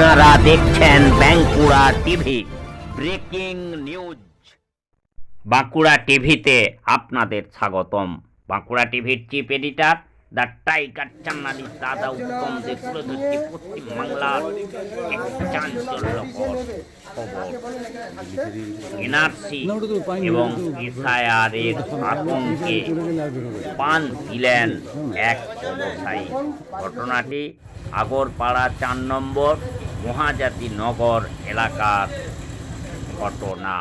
আপনারা দেখছেন Bankura TV. Breaking news. Bankura টিভিতে আপনাদের স্বাগতম। বাঁকুড়া টিভির চিফ এডিটর, দ্য টাইগার চান্নালি দাদা উত্তম দে তুলে ধরছি চাঞ্চল্যকর খবর। এনআরসি এবং এসআইআর এর আতঙ্কে পান দিলেন এক ব্যবসায়ী। ঘটনাটি আগরপাড়া চার নম্বর মহাজাতি নগর এলাকার ঘটনা।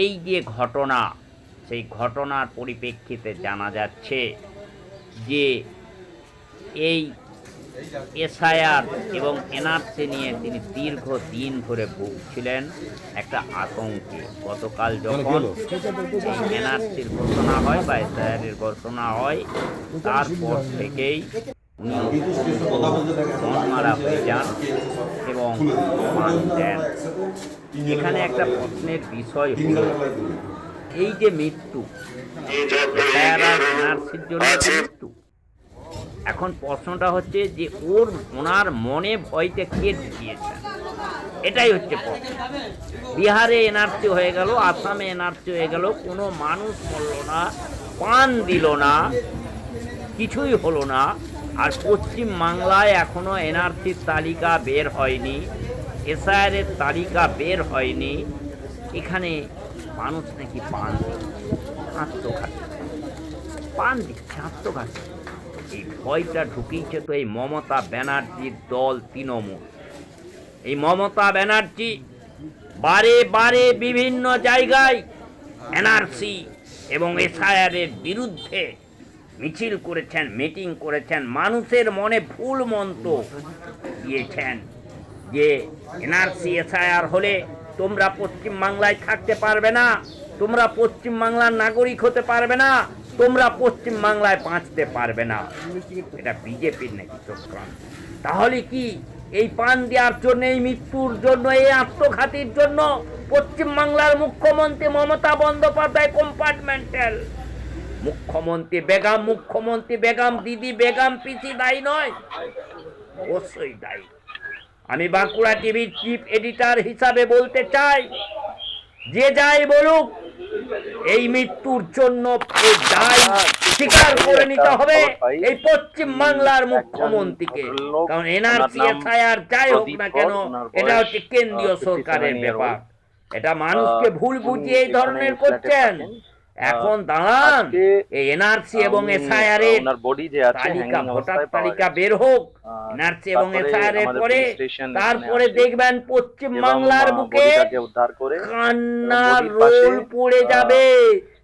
এই যে ঘটনা, সেই ঘটনার পরিপ্রেক্ষিতে জানা যাচ্ছে যে এই এসআইআর এবং এনআরসি নিয়ে তিনি দীর্ঘ দিন ধরে ভুগছিলেন একটা আতঙ্কে। গতকাল যখন এনআরসির ঘোষণা হয় বা এসআইআর এর ঘোষণা হয়, তারপর থেকেই মন মারা হয়ে যান এবং মান দেন এখানে একটা প্রশ্নের বিষয় হল এই যে মৃত্যু এনআরসির জন্য মৃত্যু এখন প্রশ্নটা হচ্ছে যে ওর ওনার মনে ভয়টা কে ঢুকিয়েছেন এটাই হচ্ছে প্রশ্ন। বিহারে এনআরসি হয়ে গেল আসামে এনআরসি হয়ে গেল কোনো মানুষ মরল না পান দিল না কিছুই হলো না। আর পশ্চিম বাংলায় এখনও এনআরসির তালিকা বের হয়নি, এসআইআর এর তালিকা বের হয়নি, এখানে মানুষ নাকি পান আত্মঘাতী। পান দিচ্ছে, আত্মঘাতী। এই ভয়টা ঢুকিয়েছে তো এই মমতা ব্যানার্জির দল তৃণমূল। এই মমতা ব্যানার্জি বারে বারে বিভিন্ন জায়গায় এনআরসি এবং এসআইআর এর বিরুদ্ধে মিছিল করেছেন, মিটিং করেছেন, মানুষের মনে ভুল মন্ত্র দিয়েছেন যে এনআরসি, এসআইআর হলে তোমরা পশ্চিম বাংলায় থাকতে পারবে না, তোমরা পশ্চিম বাংলার নাগরিক হতে পারবে না, তোমরা পশ্চিম বাংলায় বাঁচতে পারবে না। এটা বিজেপির নাকি চক্রান্ত। তাহলে কি এই পান দেওয়ার জন্য এই মৃত্যুর জন্য, এই আত্মঘাতীর জন্য পশ্চিম বাংলার মুখ্যমন্ত্রী মমতা বন্দ্যোপাধ্যায় কম্পার্টমেন্টাল মুখ্যমন্ত্রী বেগম মুখ্যমন্ত্রী বেগম দিদি বেগম পিসি দায়ী নয়। অবশ্যই দায়ী। আমি বাঁকুড়া টিভির চিফ এডিটর হিসাবে বলতে চাই যে যাই বলুক এই মৃত্যুর জন্য দায় স্বীকার করে নিতে হবে এই পশ্চিম বাংলার মুখ্যমন্ত্রীকে। কারণ এনআরসি এসআইআর যাই হোক না কেন এটা হচ্ছে কেন্দ্রীয় সরকারের ব্যাপার। এটা মানুষকে ভুল বুঝিয়ে এই ধরনের করছেন। এখন দাঁড়ান। এই এনআরসি এবং এসআইআর এর বডি যে আছে তালিকা ভোটার তালিকা বের হোক। এনআরসি এবং তারপরে এসআইআর এর পরে তারপরে দেখবেন পশ্চিম বাংলার বুকে উদ্ধার করে কান্নার রোল পড়ে যাবে।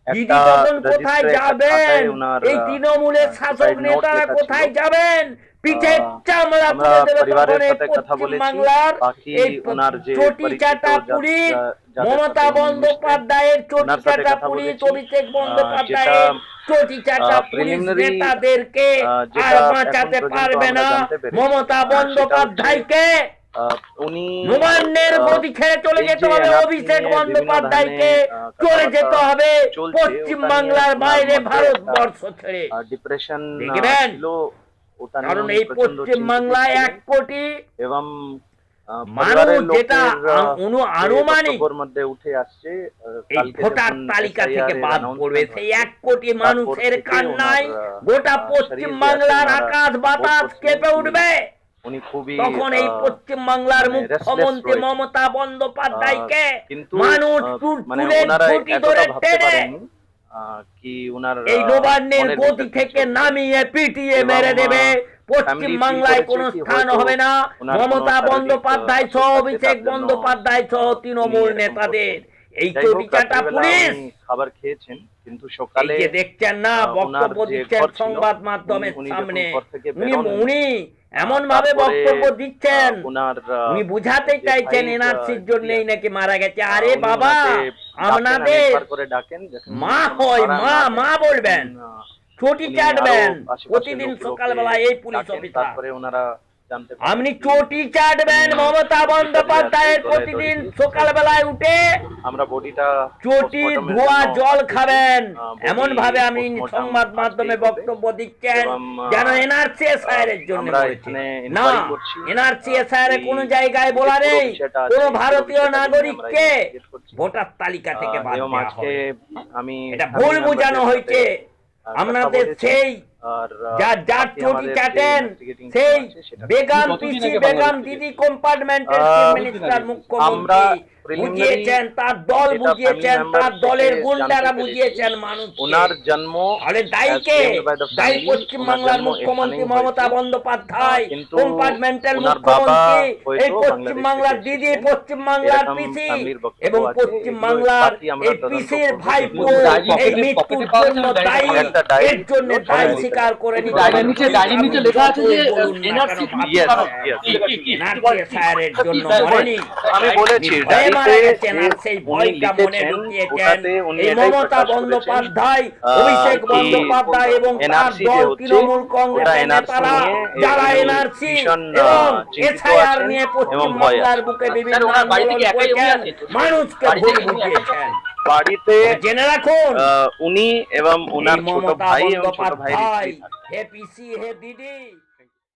দিদি তখন কোথায় যাবেন? এই তৃণমূলের শাসক নেতারা কোথায় যাবেন? পিঠে চামড়া তুলে দেবে পরিবারের তখন এই সাথে কথা বলেছি। বাংলার এই চটি চাটা যা- পুলিশ যা- যাদের মমতা সাথে উনি বন্দ্যোপাধ্যায়ের চটি চাটা কথা অভিষেক বন্দ্যোপাধ্যায়ের চটি চাটা পুলিশ নেতাদেরকে আর বাঁচাতে পারবে না। মমতা বন্দ্যোপাধ্যায়কে আহ, উনি নবান্নের আহ, ছেড়ে চলে যেতে হবে। অভিষেক বন্দ্যোপাধ্যায়কে চলে যেতে হবে চলছে, পশ্চিম বাংলার বাইরে ভারতবর্ষ ছেড়ে। ডিপ্রেশন দেখবেন? কারণ এই পশ্চিম বাংলায় এক কোটি এবং যেটা অনু আনুমানিক মধ্যে উঠে আসছে এই ভোটার তালিকা থেকে বাদ পড়বে সেই এক কোটি মানুষের কান্নায় গোটা পশ্চিম বাংলার আকাশ বাতাস কেঁপে উঠবে। উনি খুবই তখন এই পশ্চিম বাংলার মানে মুখ্যমন্ত্রী মমতা বন্দ্যোপাধ্যায়কে মানুষ মানে ধরে টেনে কি উনার এই নবান্নের গতি থেকে নামিয়ে পিটিয়ে মেরে দেবে। পশ্চিম বাংলায় কোন স্থান হবে না। মমতা বন্দ্যোপাধ্যায় সহ অভিষেক বন্দ্যোপাধ্যায় সহ তৃণমূল নেতাদের। এই চটিচাটা পুলিশ। খাবার খেয়েছেন কিন্তু সকালে যে দেখছেন না বক্তব্য দিচ্ছেন সংবাদ মাধ্যমের সামনে উনি এমন ভাবে বক্তব্য দিচ্ছেন। উনি বুঝাতে চাইছেন এনআরসির জন্যই নাকি মারা গেছে। আরে বাবা আপনাদের মা হয় মা মা বলবেন। উনি চাটবেন প্রতিদিন সকালবেলা এই পুলিশ অফিসার। তারপরে ওনারা আপনি চটি চাটবেন মমতা বন্দ্যোপাধ্যায়ের প্রতিদিন সকালবেলায় উঠে আমরা বডিটা চটি ধোয়া জল খাবেন। এমন ভাবে আপনি সংবাদ মাধ্যমে বক্তব্য দিচ্ছেন। যেন এনআরসি এসআইআর এর জন্য। না। এনআরসি এই কোনো জায়গায় বলা নেই। কোন ভারতীয় নাগরিককে ভোটার তালিকা থেকে বাদ দেওয়া আমি এটা ভুল বোঝানো হয়েছে। আপনাদের সেই যার যার চটি চাটেন সেই team আছে, সেটা বেগম পিসি বেগম দিদি কম্পার্টমেন্টের মিনিস্টার মুখ্যমন্ত্রী বুঝিয়েছেন তার দল বুঝিয়েছেন তার দলের গুন্ডারা বুঝিয়েছেন মানুষ ওনার জন্ম আরে দায়ীকে as claimed by the দায়ী family, পশ্চিম বাংলার মুখ্যমন্ত্রী মমতা বন্দ্যোপাধ্যায় কম্পার্টমেন্টাল মুখ্যমন্ত্রী এই পশ্চিম বাংলার দিদি এসেছেন। পশ্চিম বাংলার পিসি এবং আছে, পশ্চিম বাংলার এই পিসির। ভাইপো এই মৃত্যুর জন্য দায়ী এর জন্য দায়ী স্বীকার করে নিতে ডায়েরির নিচে লেখা আছে যে না এনআরসি জন্য মরেনি আমি বলেছি সেই ভয়টা মনে ঢুকিয়েছেন এই মমতা বন্দ্যোপাধ্যায় অভিষেক বন্দ্যোপাধ্যায় এবং তার দল তৃণমূল কংগ্রেসের নেতারা নিয়ে যারা এনআরসি এবং এসআইআর নিয়ে এবং পশ্চিম ভয়ে বাংলার আছেন। বুকে বিভিন্ন? মানুষকে ভুল বুঝিয়েছেন বাড়িতে জেনে রাখুন উনি এবং উনার ওনার ছোট ভাই এবং ছোট থাকে। হে পিসি হে দিদি